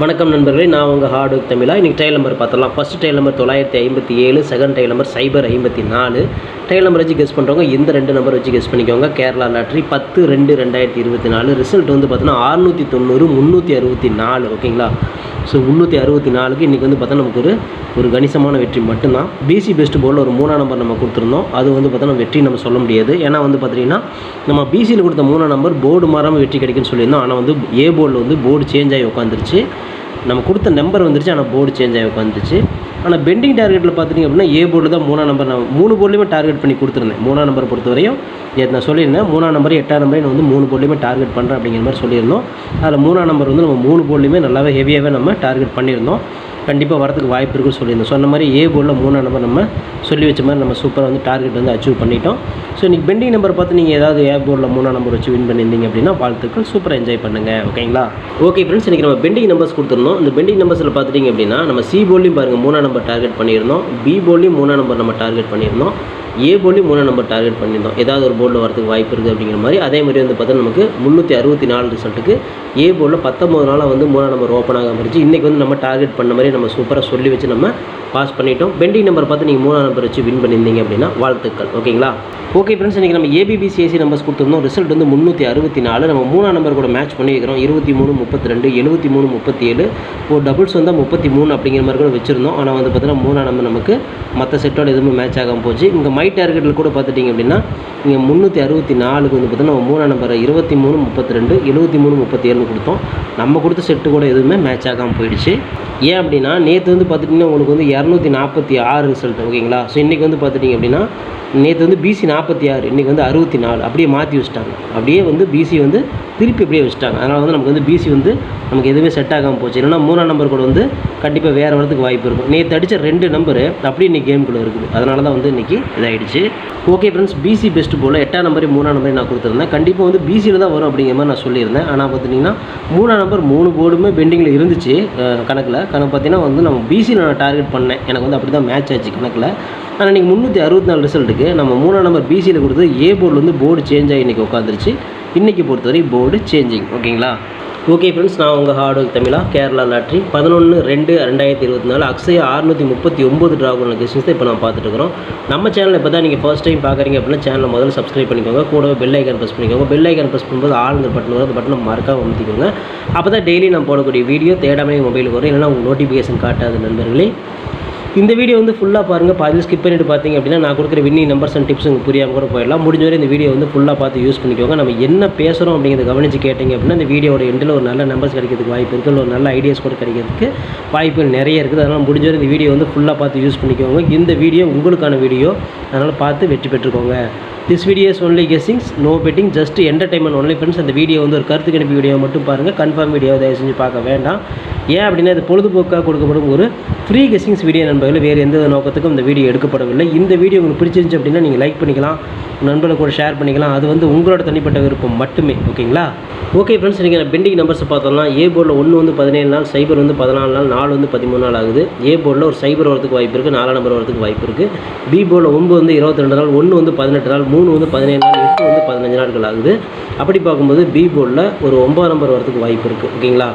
வணக்கம் நண்பர்களே நான் உங்கள் ஹார்ட் ஒர்க் தமிழா. இன்றைக்கி டைல் நம்பர் பார்த்துடலாம் ஃபஸ்ட் டைல் நம்பர் தொள்ளாயிரத்தி ஐம்பத்தி ஏழு செகண்ட் டைல் நம்பர் சைபர் ஐம்பத்தி நாலு. டைல் நம்பர் வச்சு கெஸ் பண்ணுறவங்க இந்த ரெண்டு நம்பர் வச்சு கெஸ் பண்ணிக்கோங்க. கேரளா லாட்ரி பத்து ரெண்டு ரெண்டாயிரத்தி இருபத்தி நாலு. ரிசல்ட் வந்து பார்த்தோன்னா அறுநூற்றி தொண்ணூறு முந்நூற்றி அறுபத்தி நாலு. ஓகேங்களா? ஸோ முந்நூற்றி அறுபத்தி நாலுக்கு இன்றைக்கி வந்து பார்த்தா நமக்கு ஒரு ஒரு கணிசமான வெற்றி மட்டும்தான். பிசி பெஸ்ட் போர்டில் ஒரு மூணாம் நம்பர் நம்ம கொடுத்துருந்தோம். அது வந்து பார்த்தோன்னா வெற்றி நம்ம சொல்ல முடியாது. ஏன்னா வந்து பார்த்தீங்கன்னா நம்ம பிசியில் கொடுத்த மூணாம் நம்பர் போர்டு மாறாமல் வெற்றி கிடைக்குன்னு சொல்லியிருந்தோம். ஆனால் வந்து ஏ போர்டில் வந்து போர்டு சேஞ்ச் ஆகி உட்காந்துருச்சு நம்ம கொடுத்த நம்பர் வந்துருச்சு ஆனால் போர்டு சேஞ்ச் ஆகி உட்காந்துச்சு ஆனால் பெண்டிங் டார்கெட்டில் பார்த்துட்டிங்க அப்படின்னா ஏ போர்டு தான் மூணாம் நம்பர் நான் மூணு போர்ட்லேயுமே டார்கெட் பண்ணி கொடுத்துருந்தேன். மூணாம் நம்பர் பொறுத்தவரையும் வரையும் நான் சொல்லியிருந்தேன் மூணாம் நம்பர் எட்டாம் நம்பரையும் நான் வந்து மூணு போர்ட்லேயுமே டார்கெட் பண்ணுறேன் அப்படிங்கிற மாதிரி சொல்லியிருந்தோம். அதில் மூணாம் நம்பர் வந்து நம்ம மூணு போர்ட்லேயுமே நல்லாவே ஹெவியாகவே நம்ம டார்கெட் பண்ணியிருந்தோம். கண்டிப்பாக வரதுக்கு வாய்ப்பு இருக்குன்னு சொல்லியிருந்தோம். சொன்ன மாதிரி ஏ போர்டில் மூணாம் நம்பர் நம்ம சொல்லி வச்ச மாதிரி நம்ம சூப்பராக வந்து டார்கெட் வந்து அச்சீவ் பண்ணிட்டோம். ஸோ இன்றைக்கி பெண்டிங் நம்பர் பார்த்து நீங்கள் ஏதாவது ஏ போர்டில் மூணாம் நம்பர் வச்சு வின் பண்ணியிருந்தீங்க அப்படின்னா வாழ்த்துக்கள். சூப்பராக என்ஜாய் பண்ணுங்கள் ஓகேங்களா ஓகே ஃப்ரெண்ட்ஸ் இன்றைக்கி நம்ம பெண்டிங் நம்பர்ஸ் கொடுத்துருந்தோம். இந்த பெண்டிங் நம்பர்ஸில் பார்த்துட்டிங்க அப்படின்னா நம்ம சி போர்ட்லையும் பாருங்கள் மூணாம் நம்பர் டார்கெட் பண்ணியிருந்தோம். பி போர்ட்லையும் மூணாம் நம்பர் நம்ம டார்கெட் பண்ணியிருந்தோம். ஏ போர்ட்லையும் மூணாம் நம்பர் டார்கெட் பண்ணியிருந்தோம். ஏதாவது ஒரு போர்டில் வரதுக்கு வாய்ப்பு இருக்குது அப்படிங்கிற மாதிரி அதே மாதிரி வந்து பார்த்தா நமக்கு முந்நூற்றி அறுபத்தி நாலு ரிசல்ட்டுக்கு ஏ போர்டில் பத்தொம்பது நாளாக வந்து மூணாம் நம்பர் ஓப்பன் ஆகாமல் இருந்துச்சு. இன்றைக்கி வந்து நம்ம டார்கெட் பண்ண மாதிரி நம்ம சூப்பராக சொல்லி வச்சு நம்ம பாஸ் பண்ணிட்டோம். பெண்டிங் நம்பர் பார்த்து நீங்கள் மூணாம் நம்பர் வச்சு வின் பண்ணியிருந்தீங்க அப்படின்னா வாழ்த்துக்கள். ஓகேங்களா ஓகே ஃப்ரெண்ட்ஸ் இன்றைக்கி நம்ம ஏபிபிசிஎஸ்சி நம்பர்ஸ் கொடுத்துருந்தோம். ரிசல்ட் வந்து முந்நூற்றி அறுபத்தி நாலு. நம்ம மூணாம் நம்பர் கூட மேட்ச் பண்ணியிருக்கிறோம். இருபத்தி மூணு முப்பத்தி ரெண்டு எழுபத்தி மூணு முப்பத்தி ஏழு. ஒரு டபுள்ஸ் வந்தால் முப்பத்தி மூணு அப்படிங்கிற மாதிரி கூட வச்சுருந்தோம். ஆனால் வந்து பார்த்தீங்கன்னா மூணாம் நம்பர் நமக்கு மற்ற செட்டோட எதுவுமே மேட்ச் ஆகாமல் போச்சு. இங்கே மை டார்கெட்டில் கூட பார்த்துட்டிங்க அப்படின்னா இங்கே முந்நூற்றி அறுபத்தி நாலுக்கு வந்து பார்த்தீங்கன்னா நம்ம மூணாம் நம்பர் இருபத்தி மூணு முப்பத்தி ரெண்டு எழுபத்தி மூணு முப்பத்தி ஏழுன்னு கொடுத்தோம். நம்ம கொடுத்த செட்டு கூட எதுவுமே மேட்ச் ஆகாமல் போயிடுச்சு. ஏன் அப்படின்னா நேற்று வந்து பார்த்துட்டிங்கன்னா உங்களுக்கு வந்து இரநூத்தி நாற்பத்தி ஆறு ரிசல்ட் ஓகேங்களா? ஸோ இன்றைக்கி வந்து பார்த்துட்டிங்க அப்படின்னா நேற்று வந்து பிசி நாற்பத்தி ஆறு இன்றைக்கி வந்து அறுபத்தி நாலு. அப்படியே மாற்றி வச்சுட்டாங்க. அப்படியே வந்து பிசி வந்து திருப்பி அப்படியே வச்சுட்டாங்க. அதனால் வந்து நமக்கு வந்து பிசி வந்து நமக்கு எதுவுமே செட் ஆகாமல் போச்சு. இல்லைன்னா மூணாம் நம்பர் கூட வந்து கண்டிப்பாக வேறு வரதுக்கு வாய்ப்பு இருக்கும். நேற்று அடித்த ரெண்டு நம்பரு அப்படியே இன்றைக்கி கேம்குள்ளே இருக்குது. அதனால தான் வந்து இன்றைக்கி இதாகிடுச்சு ஓகே ஃப்ரெண்ட்ஸ் பிசி பெஸ்ட் போல் எட்டாம் நம்பரே மூணாம் நம்பரே நான் கொடுத்துருந்தேன். கண்டிப்பாக வந்து பிசியில் தான் வரும் அப்படிங்கிற மாதிரி நான் சொல்லியிருந்தேன். ஆனால் பார்த்தீங்கன்னா மூணாம் நம்பர் மூணு போர்டுமே பெண்டிங்கில் இருந்துச்சு கணக்கில். கணக்கு பார்த்தீங்கன்னா வந்து நம்ம பிசியில் நான் டார்கெட் பண்ணேன். எனக்கு வந்து அப்படி தான் மேட்ச் ஆச்சு கணக்கில். ஆனால் இன்றைக்கி முந்நூற்றி அறுபத்தி நாலு ரிசல்ட்டுக்கு நம்ம மூணாம் நம்பர் பிசியில் கொடுத்து ஏ போர்டில் வந்து போர்டு சேஞ்ச் ஆகி இன்றைக்கி உட்காந்துருச்சு இன்றைக்கி பொறுத்தவரை போர்டு சேஞ்சிங் ஓகேங்களா? ஓகே ஃப்ரெண்ட்ஸ் நான் உங்கள் ஹார்ட் ஒர்க் தமிழா கேரளா லாட்ரி. பதினொன்று ரெண்டு ரெண்டாயிரத்தி இருபத்தி நாலு அக்ஸய அறுநூற்றி முப்பத்தி ஒம்பது ட்ராகுன கொஸ்டின்ஸ் இப்போ நான் பார்த்துட்டுருக்குறோம். நம்ம சேனல் இப்போ தான் நீங்கள் ஃபர்ஸ்ட் டைம் பார்க்குறீங்க அப்படின்னா சேனலை முதல்ல சப்ஸ்கிரைப் பண்ணிக்கோங்க. கூடவே பெல் ஐக்கான் ப்ரெஸ் பண்ணிக்கோங்க. பெல் ஐக்கான் ப்ரெஸ் பண்ணும்போது ஆளுங்கிற பட்டன் வரும். அந்த பட்டனை மறக்காம அமைத்திக்கோங்க. அப்போ தான் டெய்லி நான் போடக்கூடிய வீடியோ தேடாமே மொபைலுக்கு வரும். இல்லைன்னா உங்களுக்கு நோட்டிஃபிகேஷன் காட்டாது நண்பர்களே. இந்த வீடியோ வந்து ஃபுல்லாக பாருங்கள் பாதி ஸ்கிப் பண்ணிட்டு பார்த்தீங்க அப்படின்னா நான் கொடுக்குற வின்னிங் நம்பர்ஸ் அண்ட் டிப்ஸ் உங்களுக்கு புரியாமல் கூட போயிடலாம். முடிஞ்ச வரை இந்த வீடியோ வந்து ஃபுல்லாக பார்த்து யூஸ் பண்ணிக்கோங்க. நம்ம என்ன பேசுகிறோம் அப்படிங்கிறத கவனித்து கேட்டிங்க அப்படின்னா இந்த வீடியோட எண்டில் ஒரு நல்ல நம்பர்ஸ் கிடைக்கிறதுக்கு வாய்ப்பு இருக்குது இல்லை ஒரு நல்ல ஐடியாஸ் கூட கிடைக்கிறதுக்கு வாய்ப்புகள் நிறைய இருக்குது. அதனால் முடிஞ்ச வரை இந்த வீடியோ வந்து ஃபுல்லாக பார்த்து யூஸ் பண்ணிக்கோங்க. இந்த வீடியோ உங்களுக்கான வீடியோ. அதனால் பார்த்து வெற்றி பெற்றுக்கோங்க. This videos only guessings no betting just entertainment only friends அந்த வீடியோ வந்து ஒரு கருத்து கணிப்பு வீடியோ மட்டும் பாருங்கள் கன்ஃபார்ம் வீடியோ தயவு செஞ்சு பார்க்க வேண்டாம். ஏன் அப்படின்னா இது பொழுதுபோக்காக கொடுக்கப்படும் ஒரு ஃப்ரீ கெஸ்ஸிங்ஸ் வீடியோ நண்பர்கள். வேறு எந்த நோக்கத்துக்கும் இந்த வீடியோ எடுக்கப்படவில்லை. இந்த வீடியோ உங்களுக்கு பிடிச்சிருந்துச்சு அப்படின்னா நீங்கள் லைக் பண்ணிக்கலாம். உங்க நண்பர்களுக்கு கூட ஷேர் பண்ணிக்கலாம். அது வந்து உங்களோட தனிப்பட்ட விருப்பம் மட்டுமே. ஓகேங்களா ஓகே ஃப்ரெண்ட்ஸ் நீங்கள் பெண்டிங் நம்பர்ஸ் பார்த்தோம்னா ஏ போர்டில் ஒன்று வந்து பதினேழு நாள் சைபர் வந்து பதினாலு நாள் நாலு வந்து பதிமூணு நாள் ஆகுது. ஏ போர்டில் ஒரு சைபர் வரதுக்கு வாய்ப்பு இருக்குது நாலாம் நம்பர் வரதுக்கு வாய்ப்பு இருக்குது பி போர்டில் ஒன்பது வந்து இருபத்தி ரெண்டு நாள் ஒன்று வந்து பதினெட்டு நாள் மூணு வந்து பதினேழு நாள் எட்டு வந்து பதினஞ்சு நாட்கள் ஆகுது. அப்படி பார்க்கும்போது பி போர்டில் ஒரு ஒன்பது நம்பர் வரதுக்கு வாய்ப்பு இருக்குது ஓகேங்களா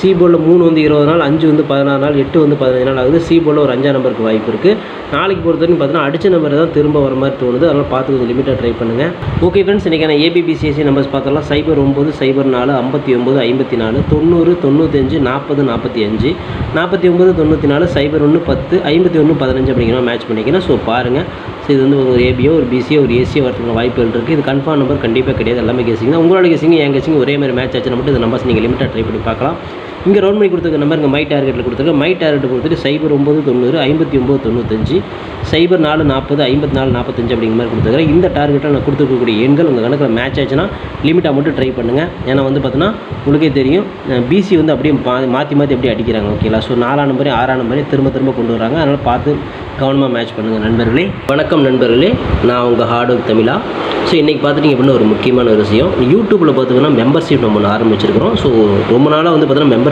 சி போர்டில் மூணு வந்து இருபது நாள் அஞ்சு வந்து பதினாறு நாள் எட்டு வந்து பதினஞ்சு நாள் ஆகுது. சி போர்டில் ஒரு அஞ்சாம் நம்பருக்கு வாய்ப்பு இருக்குது நாளைக்கு பொறுத்த வரைக்கும் பார்த்தீங்கன்னா அடிச்ச நம்பர் தான் திரும்ப வர மாதிரி தோணுது. அதனால் பார்த்து கொஞ்சம் லிமிட்டாக ட்ரை பண்ணுங்கள் ஓகே ஃப்ரெண்ட்ஸ் இன்றைக்கான ஏபிபிசிஎஸ்சி நம்பர்ஸ் பார்த்தலாம் சைபர் ஒம்பது சைபர் நாலு ஐம்பத்தி ஒம்பது ஐம்பத்தி நாலு தொண்ணூறு தொண்ணூத்தஞ்சு நாற்பது நாற்பத்தி அஞ்சு. நாற்பத்தி ஒம்பது தொண்ணூற்றி நாலு சைபர் ஒன்று பத்து ஐம்பத்தி ஒன்று பதினஞ்சு அப்படிங்கிற மேட்ச் பண்ணிக்கிறேன் ஸோ பாருங்கள் ஸோ இது வந்து ஒரு ஏபியோ ஒரு பிசியோ ஒரு ஏசியோ வரதுக்கு வாய்ப்புகள் இருக்குது இது கன்ஃபார்ம் நம்பர் கண்டிப்பாக கிடையாது. எல்லாமே கேசிங் தான். உங்களோட கேசிங் என் கேசிங் ஒரே மாதிரி மேட்ச் ஆச்சுன்னா மட்டும் இந்த நம்பர்ஸ் நீங்கள் லிமிட்டாக ட்ரை பண்ணி பார்க்கலாம். இங்கே ரவுண்ட் பண்ணி கொடுத்துருக்க நம்பர் இங்கே மை டார்கெட்டில் கொடுத்துருக்க. மை டார்கெட் கொடுத்துட்டு சைபர் ஒம்பது தொண்ணூறு ஐம்பத்தி ஒம்பது தொண்ணூத்தஞ்சு சைபர் நாலு நாற்பது ஐம்பத்தி நாலு நாற்பத்தஞ்சு அப்படிங்கிற மாதிரி கொடுத்துருக்கேன் இந்த டார்கெட்டில் நான் கொடுத்துருக்கக்கூடிய எண்கள் உங்கள் கணக்கில் மேட்ச் ஆச்சுன்னா லிமிட்டாக மட்டும் ட்ரை பண்ணுங்கள் ஏன்னா வந்து பார்த்தீங்கன்னா உங்களுக்கே தெரியும் பிசி வந்து அப்படியே மா- மாற்றி மாற்றி அப்படியே அடிக்கிறாங்க. ஓகேங்களா ஸோ நாலாம் நம்பரையும் ஆறாம் நம்பரையும் திரும்ப திரும்ப கொண்டு வராங்க. அதனால் பார்த்து கவனமாக மேட்ச் பண்ணுங்கள் நண்பர்களே. வணக்கம் நண்பர்களே. நான் உங்கள் ஹார்ட் ஒர்க் தமிழா. ஸோ இன்றைக்கி பார்த்துட்டிங்க அப்படின்னா ஒரு முக்கியமான விஷயம். யூடியூப்பில் பார்த்துக்கோன்னா மெம்பர்ஷிப் நம்ம ஒன்று ஆரம்பிச்சிருக்கிறோம். ஸோ ரொம்ப நாளாக வந்து பார்த்தீங்கன்னா மெம்பர்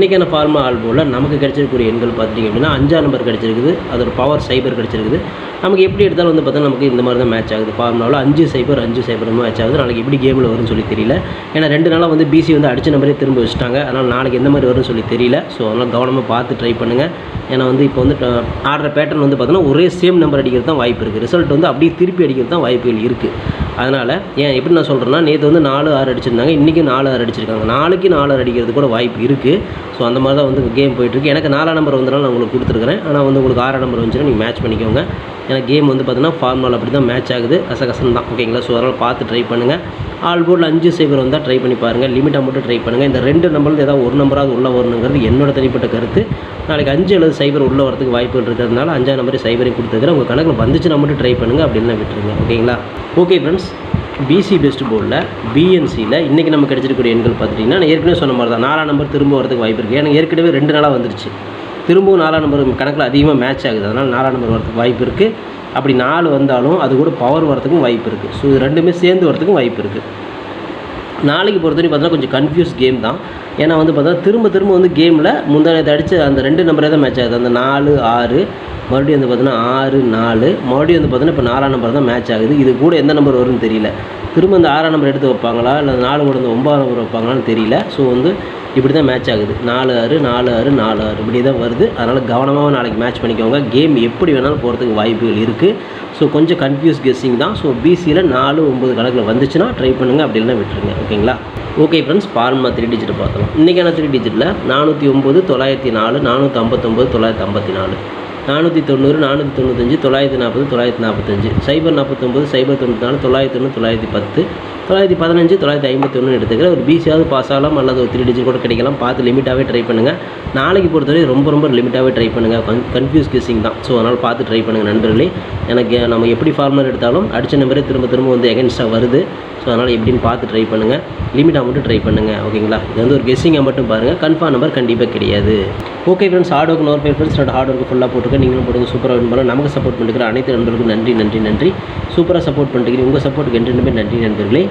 இன்றைக்கான ஃபார்மா ஆல்போவில் நமக்கு கிடைச்சிருக்கக்கூடிய எண்கள் பார்த்தீங்க அப்படின்னா அஞ்சாம் நம்பர் கிடைச்சிருக்குது. அதோட பவர் சைபர் கிடச்சிருக்குது. நமக்கு எப்படி எடுத்தாலும் வந்து பார்த்தா நமக்கு இந்த மாதிரி தான் மேட்ச் ஆகுது ஃபார்முலாவில் அஞ்சு சைபர் அஞ்சு சைபர் மேட்ச் ஆகுது. நாளைக்கு எப்படி கேமில் வரும்னு சொல்லி தெரியல. ஏன்னா ரெண்டு நாளாக வந்து பிசி வந்து அடிச்ச நம்பரே திரும்ப வச்சுட்டாங்க. அதனால் நாளைக்கு எந்த மாதிரி வரும்னு சொல்லி தெரியல. ஸோ அதனால் கவனமாக பார்த்து ட்ரை பண்ணுங்கள் ஏன்னா வந்து இப்போ வந்து ட- ஆடுற பேட்டர்ன் வந்து பார்த்தீங்கன்னா ஒரே சேம் நம்பர் அடிக்கிறது தான் வாய்ப்பு இருக்குது ரிசல்ட் வந்து அப்படியே திருப்பி அடிக்கிறது தான் வாய்ப்புகள் இருக்குது அதனால் ஏன் எப்படி நான் சொல்கிறேன்னா நேற்று வந்து நாலு ஆறு அடிச்சிருந்தாங்க. இன்றைக்கி நாலு ஆறு அடிச்சிருக்காங்க. நாளைக்கு நாலு ஆறு அடிக்கிறது கூட வாய்ப்பு இருக்குது ஸோ அந்த மாதிரி தான் வந்து கேம் போயிட்டுருக்கு எனக்கு நாலாம் நம்பர் வந்தனால நான் உங்களுக்கு கொடுத்துருக்குறேன். ஆனால் வந்து உங்களுக்கு ஆறாம் நம்பர் வந்துச்சுன்னா நீங்கள் மேட்ச் பண்ணிக்கோங்க. ஏன்னா கேம் வந்து பார்த்தீங்கன்னா ஃபார்மல் அப்படி தான் மேட்ச் ஆகுது. கசகசன் தான். ஓகேங்களா ஸோ அதனால் பார்த்து ட்ரை பண்ணுங்கள் ஆல் போர்டில் அஞ்சு சைபர் வந்தால் ட்ரை பண்ணி பாருங்கள் லிமிட்டாக மட்டும் ட்ரை பண்ணுங்கள் இந்த ரெண்டு நம்பர்லேருந்து ஏதாவது ஒரு நம்பராவது உள்ளே வரணுங்கிறது என்னோட தனிப்பட்ட கருத்து. நாளைக்கு அஞ்சு அல்லது சைபர் உள்ளே வரதுக்கு வாய்ப்புகள் இருக்கிறதுனால அஞ்சாம் நம்பரே சைபரையும் கொடுத்துருக்குறேன். உங்கள் கணக்கில் வந்துச்சுன்னா மட்டும் ட்ரை பண்ணுங்கள் அப்படின்னு விட்டுருங்க. ஓகேங்களா ஓகே ஃப்ரெண்ட்ஸ் பிசி பெஸ்ட் போர்டில் பிஎன்சியில் இன்றைக்கி நம்ம கிடைச்சிருக்கக்கூடிய எண்கள் பார்த்துட்டிங்கன்னா நான் ஏற்கனவே சொன்ன மாதிரி தான் நாலாம் நம்பர் திரும்ப வரதுக்கு வாய்ப்பு இருக்குது ஏன்னா ஏற்கனவே ரெண்டு நாளாக வந்துருச்சு. திரும்பவும் நாலாம் நம்பர் கணக்கில் அதிகமாக மேட்ச் ஆகுது. அதனால் நாலாம் நம்பர் வரதுக்கு வாய்ப்பு இருக்குது அப்படி நாலு வந்தாலும் அது கூட பவர் வரதுக்கும் வாய்ப்பு இருக்குது ஸோ இது ரெண்டுமே சேர்ந்து வரதுக்கும் வாய்ப்பு இருக்குது நாளைக்கு பொறுத்தவரைக்கும் பார்த்தீங்கன்னா கொஞ்சம் கன்ஃபியூஸ் கேம் தான். ஏன்னா வந்து பார்த்தீங்கன்னா திரும்ப திரும்ப வந்து கேமில் முந்தானத்தை அடித்து அந்த ரெண்டு நம்பரே தான் மேட்ச் ஆகுது. அந்த நாலு ஆறு மறுபடியும் வந்து பார்த்தீங்கன்னா ஆறு நாலு மறுபடியும் வந்து பார்த்தீங்கன்னா இப்போ நாலாம் நம்பர் தான் மேட்ச் ஆகுது. இது கூட எந்த நம்பர் வரும்னு தெரியல. திரும்ப இந்த ஆறாம் நம்பர் எடுத்து வைப்பாங்களா? இல்லை நாலு கூட இந்த ஒன்பதாம் நம்பர் வைப்பாங்களான்னு தெரியல. ஸோ வந்து இப்படி தான் மேட்ச் ஆகுது. நாலு ஆறு நாலு ஆறு நாலு ஆறு இப்படி தான் வருது. அதனால் கவனமாக நாளைக்கு மேட்ச் பண்ணிக்கோங்க. கேம் எப்படி வேணாலும் போகிறதுக்கு வாய்ப்புகள் இருக்குது ஸோ கொஞ்சம் கன்ஃபியூஸ் கெஸ்ஸிங் தான். ஸோ பிசியில் நாலு ஒம்பது கணக்கில் வந்துச்சுன்னா ட்ரை பண்ணுங்கள் அப்படி இல்லைன்னா விட்டுருங்க. ஓகேங்களா ஓகே ஃப்ரெண்ட்ஸ் ஃபார்மா த்ரீ டிஜிட் பார்க்கலாம் இன்றைக்கான த்ரீ டிஜிட்டில் நானூற்றி ஒம்பது தொள்ளாயிரத்தி நாலு நானூற்றி ஐம்பத்தொம்பது தொள்ளாயிரத்தி ஐம்பத்தி நாலு நானூற்றி தொண்ணூறு நானூற்றி தொண்ணூத்தஞ்சு தொள்ளாயிரத்தி நாற்பது தொள்ளாயிரத்தி நாற்பத்தஞ்சு. சைபர் நாற்பத்தொம்பது சைபர் தொண்ணூற்றி நாலு தொள்ளாயிரத்தி தொண்ணூறு தொள்ளாயிரத்தி பத்து. தொள்ளாயிரத்தி பதினஞ்சு தொள்ளாயிரத்தி ஐம்பத்தி ஒன்று எடுத்துக்கிறேன் ஒரு பிசியாவது பாஸ் ஆகலாம் அல்லது ஒரு த்ரீ டிஜிட் கூட கிடைக்கலாம். பார்த்து லிமிட்டாகவே ட்ரை பண்ணுங்கள் நாளைக்கு பொறுத்தவரை ரொம்ப ரொம்ப லிமிட்டாகவே ட்ரை பண்ணுங்கள் கன் கன்ஃபியூஸ் கிசிங் தான். ஸோ அதனால் பார்த்து ட்ரை பண்ணுங்கள் நண்பர்களே. எனக்கு நம்ம எப்படி ஃபார்மர் எடுத்தாலும் அடித்த நம்பரே திரும்ப திரும்ப வந்து எகென்ஸ்டாக வருது. ஸோ அதனால் எப்படின்னு பார்த்து ட்ரை பண்ணுங்கள் லிமிட்டாக மட்டும் ட்ரை பண்ணுங்கள் ஓகேங்களா இது வந்து ஒரு கெஸ்ஸிங்காக மட்டும் பாருங்கள் கன்ஃபார்ம் நம்பர் கண்டிப்பாக கிடையாது. ஓகே ஃப்ரெண்ட்ஸ் ஹார்ட் ஒர்க் நோர் ஃப்ரெண்ட்ஸ் என்னோட ஹார்ட் ஒர்க் ஃபுல்லாக போட்டுருக்கேன் நீங்களும் போடுங்க. சூப்பராக வின் பண்ணலாம். நமக்கு சப்போர்ட் பண்ணிக்கிற அனைத்து நண்பர்களுக்கும் நன்றி நன்றி நன்றி. சூப்பராக சப்போர்ட் பண்ணிக்கிறேன் உங்கள் சப்போர்ட்டுக்கு என்று நம்பி நன்றி நண்பர்களே.